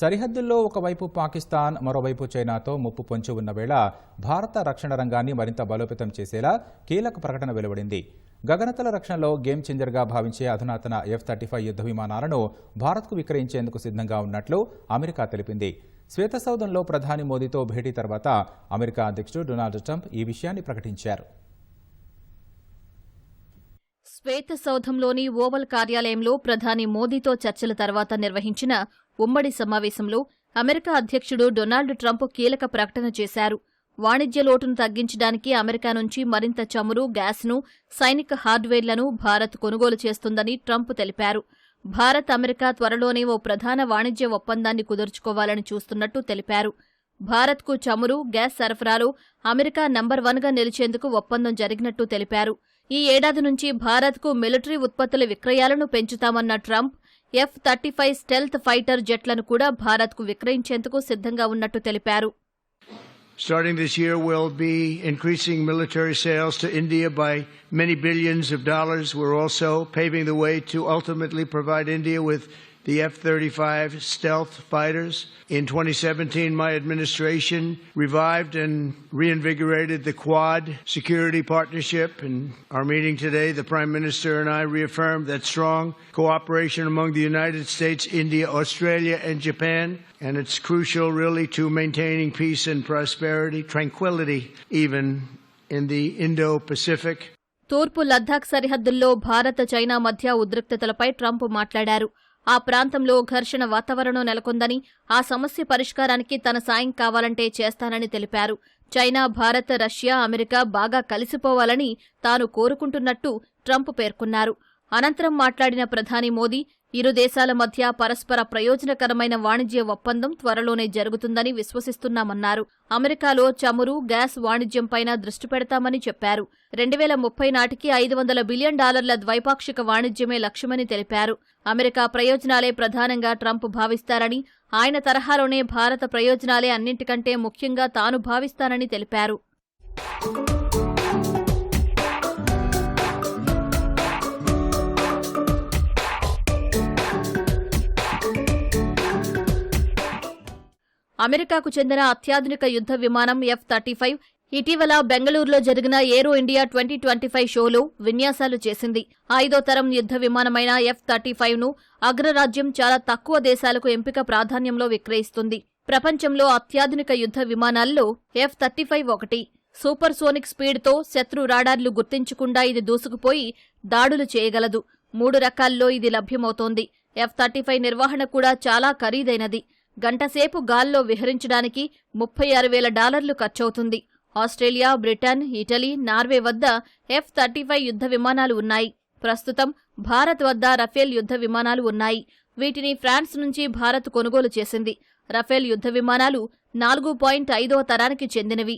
సరిహద్దుల్లో ఒకవైపు పాకిస్తాన్ మరోవైపు చైనాతో ముప్పు పొంచి ఉన్న వేళ భారత రక్షణ రంగాన్ని మరింత బలోపేతం చేసేలా కీలక ప్రకటన వెలువడింది. గగనతల రక్షణలో గేమ్ చేంజర్గా భావించే అధునాతన ఎఫ్ థర్టీ ఫైవ్ యుద్ధ విమానాలను భారత్కు విక్రయించేందుకు సిద్ధంగా ఉన్నట్లు అమెరికా తెలిపింది. శ్వేతసౌధంలో ప్రధాని మోదీతో భేటీ తర్వాత అమెరికా అధ్యక్షుడు డొనాల్డ్ ట్రంప్ ఈ విషయాన్ని ప్రకటించారు. శ్వేతసౌధంలోని ఓవల్ కార్యాలయంలో ప్రధాని మోదీతో చర్చల తర్వాత నిర్వహించిన ఉమ్మడి సమావేశంలో అమెరికా అధ్యక్షుడు డొనాల్డ్ ట్రంప్ కీలక ప్రకటన చేశారు. వాణిజ్య లోటును తగ్గించడానికి అమెరికా నుంచి మరింత చమురు గ్యాస్ను సైనిక హార్డ్వేర్లను భారత్ కొనుగోలు చేస్తుందని ట్రంప్ తెలిపారు. భారత్ అమెరికా త్వరలోనే ఓ ప్రధాన వాణిజ్య ఒప్పందాన్ని కుదుర్చుకోవాలని చూస్తున్నట్టు తెలిపారు. భారత్కు చమురు గ్యాస్ సరఫరాలో అమెరికా నంబర్ వన్గా నిలిచేందుకు ఒప్పందం జరిగినట్టు తెలిపారు ఈ ఏడాది నుంచి భారత్కు మిలిటరీ ఉత్పత్తుల విక్రయాలను పెంచుతామన్న Trump F thirty five stealth fighter జెట్లను కూడా భారత్కు విక్రయించేందుకు సిద్ధంగా ఉన్నట్టు తెలిపారు Starting this year, we'll be increasing military sales to India by many billions of dollars. We're also paving the way to ultimately provide India with the F 35 stealth fighters. In 2017, my administration revived and reinvigorated the Quad security partnership. In our meeting today, the Prime Minister and I reaffirmed that strong cooperation among the United States, India, Australia, and Japan. And it's crucial, really, to maintaining peace and prosperity, tranquility, even in the Indo Pacific. తూర్పు లద్దాఖ్ సరిహద్దుల్లో Bharat China మధ్య ఉద్రిక్తతలపై Trump మాట్లాడారు ఆ ప్రాంతంలో ఘర్షణ వాతావరణం నెలకొందని ఆ సమస్య పరిష్కారానికి తన సాయం కావాలంటే చేస్తానని తెలిపారు. చైనా భారత్ రష్యా అమెరికా బాగా కలిసిపోవాలని తాను కోరుకుంటున్నట్టు ట్రంప్ పేర్కొన్నారు. అనంతరం మాట్లాడిన ప్రధాని మోదీ ఇరు దేశాల మధ్య పరస్పర ప్రయోజనకరమైన వాణిజ్య ఒప్పందం త్వరలోనే జరుగుతుందని విశ్వసిస్తున్నామన్నారు. అమెరికాలో చమురు గ్యాస్ వాణిజ్యంపైన దృష్టి పెడతామని చెప్పారు. రెండు వేల ముప్పై నాటికి ఐదు వందల బిలియన్ డాలర్ల ద్వైపాక్షిక వాణిజ్యమే లక్ష్యమని తెలిపారు. అమెరికా ప్రయోజనాలే ప్రధానంగా ట్రంప్ భావిస్తారని ఆయన తరహాలోనే భారత ప్రయోజనాలే అన్నింటికంటే ముఖ్యంగా తాను భావిస్తానని తెలిపారు. అమెరికాకు చెందిన అత్యాధునిక యుద్ధ విమానం ఎఫ్ థర్టీ ఫైవ్ ఇటీవల బెంగళూరులో జరిగిన aero India twenty twenty five షోలో విన్యాసాలు చేసింది. ఐదో తరం యుద్ధ విమానమైన ఎఫ్ థర్టీ ఫైవ్ను అగ్రరాజ్యం చాలా తక్కువ దేశాలకు ఎంపిక ప్రాధాన్యంలో విక్రయిస్తుంది. ప్రపంచంలో అత్యాధునిక యుద్ధ విమానాల్లో ఎఫ్ థర్టీ ఫైవ్ ఒకటి. సూపర్ సోనిక్ స్పీడ్తో శత్రు రాడార్లు గుర్తించకుండా ఇది దూసుకుపోయి దాడులు చేయగలదు. మూడు రకాల్లో ఇది లభ్యమవుతోంది. ఎఫ్ థర్టీ ఫైవ్ నిర్వహణ కూడా చాలా ఖరీదైనది. గంటసేపు గాల్లో విహరించడానికి ముప్పై ఆరు వేల డాలర్లు ఖర్చవుతుంది. ఆస్ట్రేలియా బ్రిటన్ ఇటలీ నార్వే వద్ద ఎఫ్ థర్టీ ఫైవ్ యుద్ధ విమానాలు ఉన్నాయి. ప్రస్తుతం భారత్ వద్ద రఫేల్ యుద్ధ విమానాలు ఉన్నాయి. వీటిని ఫ్రాన్స్ నుంచి భారత్ కొనుగోలు చేసింది. రఫేల్ యుద్ధ విమానాలు నాలుగు పాయింట్ ఐదవ తరానికి చెందినవి.